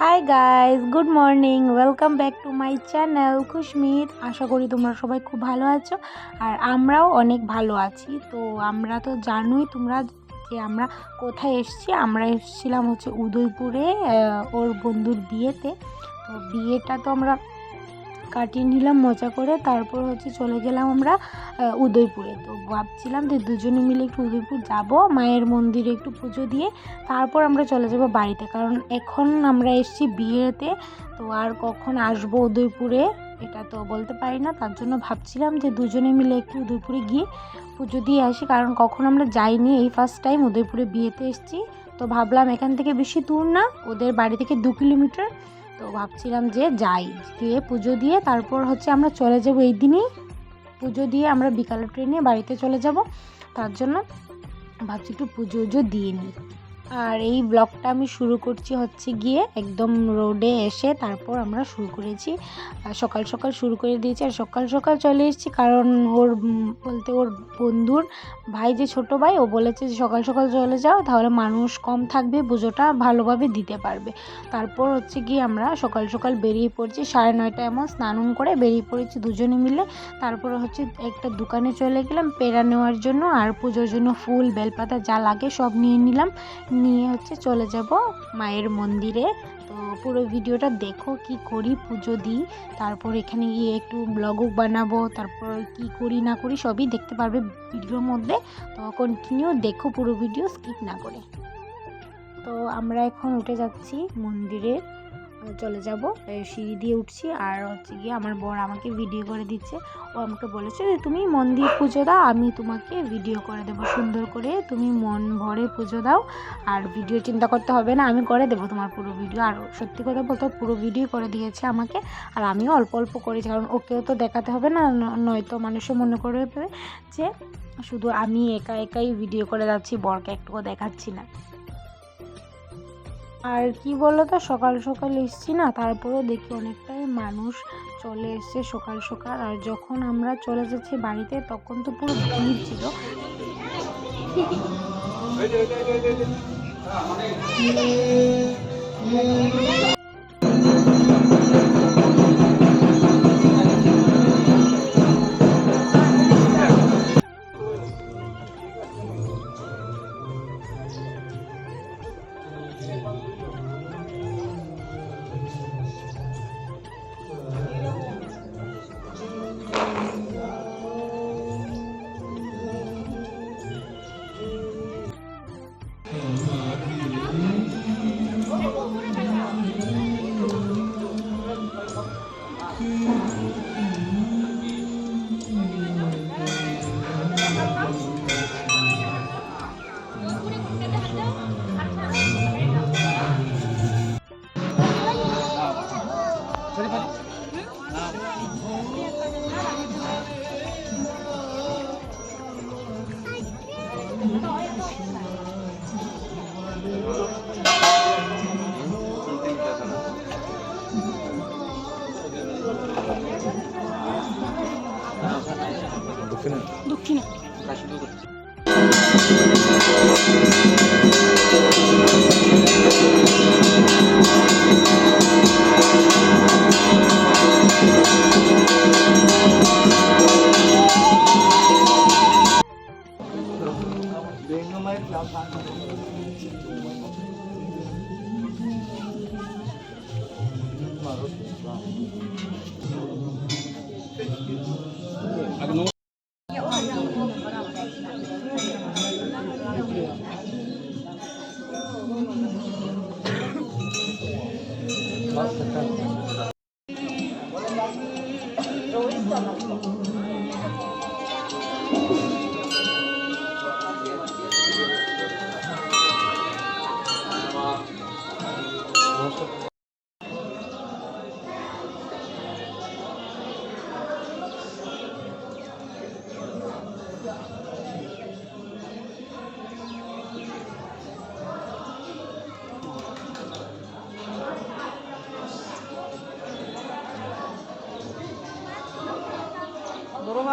Hi guys good morning welcome back to my channel Khushmeet আশা করি তোমরা সবাই খুব ভালো আছো আর আমরাও অনেক ভালো আছি। তো আমরা তো জানোই তোমরা যে আমরা কোথায় এসছি। আমরা এসেছিলাম হচ্ছে উদয়পুরে ওর বন্ধুর বিয়েতে। তো বিয়েটা তো আমরা কাটিয়ে নিলাম, মজা করে। তারপর হচ্ছে চলে গেলাম আমরা উদয়পুরে। তো ভাবছিলাম যে দুজনে মিলে একটু উদয়পুর যাব, মায়ের মন্দিরে একটু পুজো দিয়ে। তারপর আমরা চলে যাব বাড়িতে, কারণ এখন আমরা এসেছি বিয়েতে। তো আর কখন আসব উদয়পুরে, এটা তো বলতে পারি না। তার জন্য ভাবছিলাম যে দুজনে মিলে একটু উদয়পুরে গিয়ে পুজো দিয়ে আসি, কারণ কখন আমরা যাইনি, এই ফার্স্ট টাইম উদয়পুরে বিয়েতে এসেছি। তো ভাবলাম এখান থেকে বেশি দূর না, ওদের বাড়ি থেকে দু কিলোমিটার তো ভাবছিলাম যে যাই, গিয়ে পুজো দিয়ে তারপর হচ্ছে আমরা চলে যাব এই দিনই। পুজো দিয়ে আমরা বিকালের ট্রেনে বাড়িতে চলে যাব। তার জন্য ভাবছি একটু পুজো উজো দিয়ে নিই। আর এই ব্লগটা আমি শুরু করছি হচ্ছে গিয়ে একদম রোডে এসে তারপর আমরা শুরু করেছি। সকাল সকাল শুরু করে দিয়েছি আর সকাল সকাল চলে এসেছি কারণ ওর বলতে ওর বন্ধুর ভাই যে ছোট ভাই, ও বলেছে যে সকাল সকাল চলে যাও, তাহলে মানুষ কম থাকবে, পুজোটা ভালোভাবে দিতে পারবে। তারপর হচ্ছে গিয়ে আমরা সকাল সকাল বেরিয়ে পড়ছি, সাড়ে নয়টা এমন স্নান করে বেরিয়ে পড়েছি দুজনে মিলে। তারপর হচ্ছে একটা দোকানে চলে গেলাম, পেড়া নেওয়ার জন্য আর পুজোর জন্য ফুল, বেলপাতা যা লাগে সব নিয়ে নিলাম। নিয়ে হচ্ছে চলে যাব মায়ের মন্দিরে। তো পুরো ভিডিওটা দেখো কি করি পুজো দিই। তারপর এখানে গিয়ে একটু ব্লগও বানাবো তারপর কি করি না করি সবই দেখতে পারবে ভিডিওর মধ্যে। তো কন্টিনিউ দেখো পুরো ভিডিও স্কিপ না করে। তো আমরা এখন উঠে যাচ্ছি মন্দিরে। আহ, চলে যাব। সিঁড়ি দিয়ে উঠছি আর হচ্ছে গিয়ে আমার বর আমাকে ভিডিও করে দিচ্ছে। ও আমাকে বলেছে যে, তুমি মন দিয়ে পুজো দাও, আমি তোমাকে ভিডিও করে দেবো। সুন্দর করে তুমি মন ভরে পুজো দাও। আর ভিডিও চিন্তা করতে হবে না, আমি করে দেবো তোমার পুরো ভিডিও আর সত্যি কথা বলতে পুরো ভিডিও করে দিয়েছে আমাকে। আর আমিও অল্প অল্প করেছি, কারণ ওকেও তো দেখাতে হবে না নয়তো মানুষও মনে করবে যে, শুধু আমি একা একাই ভিডিও করে যাচ্ছি, বরকে একটুকু দেখাচ্ছি না। আর কি বলো তো সকাল সকাল এসছি না তারপরেও দেখি অনেকটাই মানুষ চলে এসছে সকাল সকাল আর যখন আমরা চলে যাচ্ছি বাড়িতে তখন তো পুরো ভিড় ছিল どうして?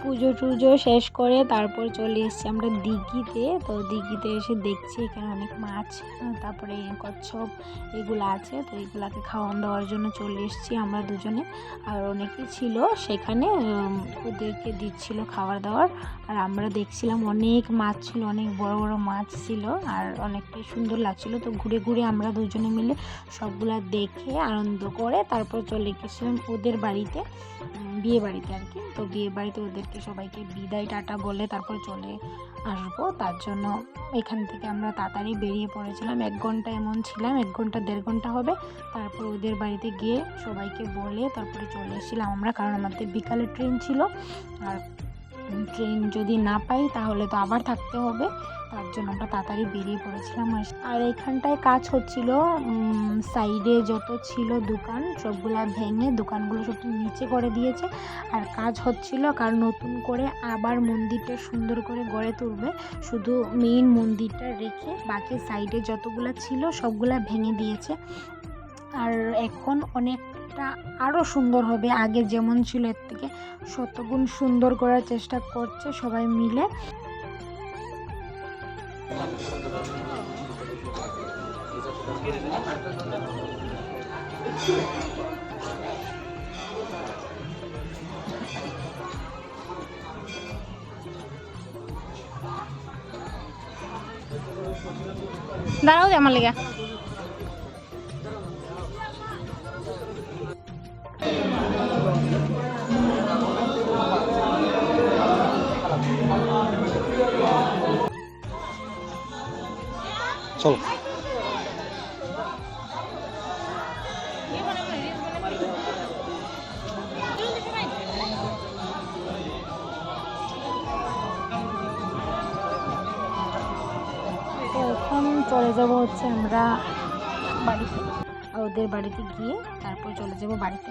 পুজো টুজো শেষ করে তারপর চলে এসেছি আমরা দিঘিতে। তো দিঘিতে এসে দেখছি এখানে অনেক মাছ, তারপরে কচ্ছপ এগুলো আছে। তো এগুলাকে খাওয়ান দেওয়ার জন্য চলে এসেছি আমরা দুজনে। আর অনেকেই ছিল সেখানে ওদেরকে দিচ্ছিল খাবার দাবার আর আমরা দেখছিলাম অনেক মাছ ছিল, অনেক বড় বড় মাছ ছিল আর অনেকটাই সুন্দর লাগছিল। তো ঘুরে ঘুরে আমরা দুজনে মিলে সবগুলা দেখে আনন্দ করে তারপর চলে গেছিলাম ওদের বাড়িতে বিয়ে বাড়িতে আর কি। তো বিয়ে বাড়িতে ওদেরকে সবাইকে বিদায়, টাটা বলে তারপর চলে আসব। তার জন্য এখান থেকে আমরা তাড়াতাড়ি বেরিয়ে পড়েছিলাম। এক ঘণ্টা এমন ছিলাম, এক ঘণ্টা, দেড় ঘণ্টা হবে। তারপর ওদের বাড়িতে গিয়ে সবাইকে বলে তারপরে চলে এসেছিলাম আমরা, কারণ আমাদের বিকালে ট্রেন ছিল। আর ট্রেন যদি না পাই, তাহলে তো আবার থাকতে হবে। তার জন্য আমরা তাড়াতাড়ি বেরিয়ে পড়েছিলাম আর- এখানটায় কাজ হচ্ছিল সাইডে যত ছিল দোকান, সবগুলা ভেঙে দোকানগুলো সব নিচে করে দিয়েছে। আর কাজ হচ্ছিল কারণ নতুন করে আবার মন্দিরটা সুন্দর করে গড়ে তুলবে। শুধু মেইন মন্দিরটা রেখে বাকি সাইডে যতগুলা ছিল সবগুলা ভেঙে দিয়েছে। আর এখন অনেকটা আরও সুন্দর হবে। আগে যেমন ছিল, এর থেকে শতগুণ সুন্দর করার চেষ্টা করছে সবাই মিলে। দাঁড়াও আমার লেগে। চলো। চলে যাব হচ্ছে আমরা বাড়িতে ওদের বাড়িতে গিয়ে তারপর চলে যাব বাড়িতে।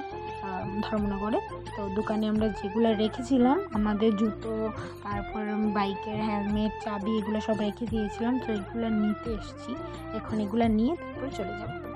ধর্মনগরে। তো দোকানে আমরা যেগুলো রেখেছিলাম, আমাদের জুতো, তারপর বাইকের হেলমেট, চাবি, এগুলো সব রেখে দিয়েছিলাম। তো এগুলো নিতে এসেছি। এখন এগুলো নিয়ে তারপর চলে যাব।